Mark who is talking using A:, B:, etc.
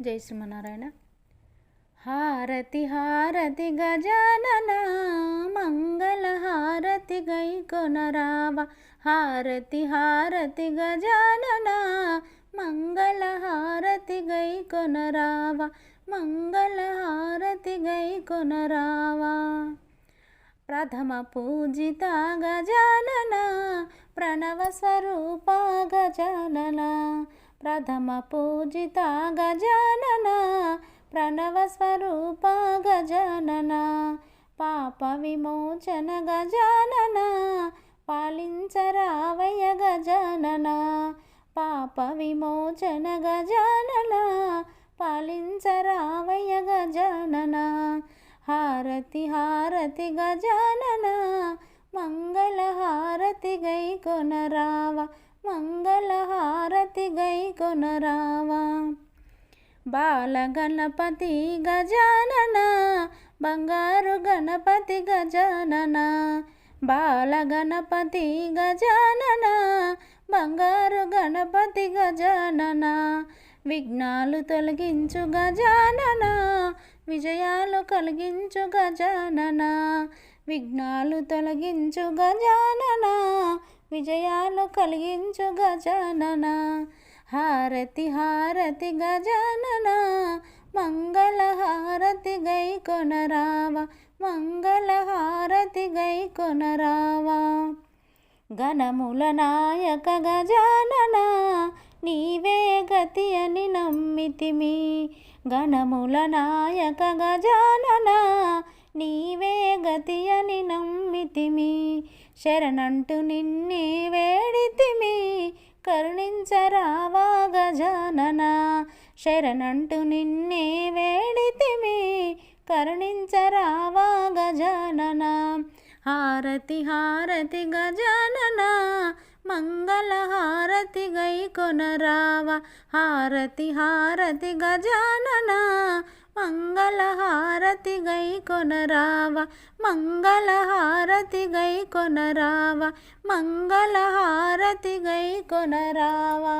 A: జై శ్రీమనారాయణ హారతి హారతి గజానన మంగళ హారతి గై కొనరావ. హారతి హారతి గజానన మంగళ హారతి గై కొనరావ. మంగళ హారతి గై కొనరావా. ప్రథమ పూజిత గజానన ప్రణవ స్వరూప గజానన. ప్రథమ పూజిత గజానన ప్రణవ స్వరూప గజానన పాప విమోచన గజానన పాలించరావయ గజానన పాప విమోచన గజానన పాలించరావయ గజానన హారతి హారతి గజానన మంగళ హారతి గై కొనరావ మంగళ హారతి గై కొనరావా? బాల గణపతి గజానన బంగారు గణపతి గజానన బాల గణపతి గజానన బంగారు గణపతి గజానన విఘ్నాలు తొలగించు గజానన విజయాలు కలిగించు గజానన విఘ్నాలు తొలగించు గజానన విజయాలు కలిగించు గజానన. హారతి హారతి గజానన. మంగళ హారతి గై కొనరావ. మంగళ హారతి గై కొనరావా. గణముల నాయక గజానన. నీవే గతి అని నమ్మితిమి. గణముల నాయక గజానన. నీవే గతి అని నమ్మితిమి శరణంటు నిన్నే వేడితిమి కరుణించరావా గజానన శరణంటు నిన్నే వేడితిమి కరుణించరావా గజానన హారతి హారతి గజానన మంగళ హారతి గై కొనరావ. హారతి హారతి గజానన మంగళహారతి గై కొనరావ మంగళహారతి గై కొనరావ మంగళహారతి గై కొనరావా.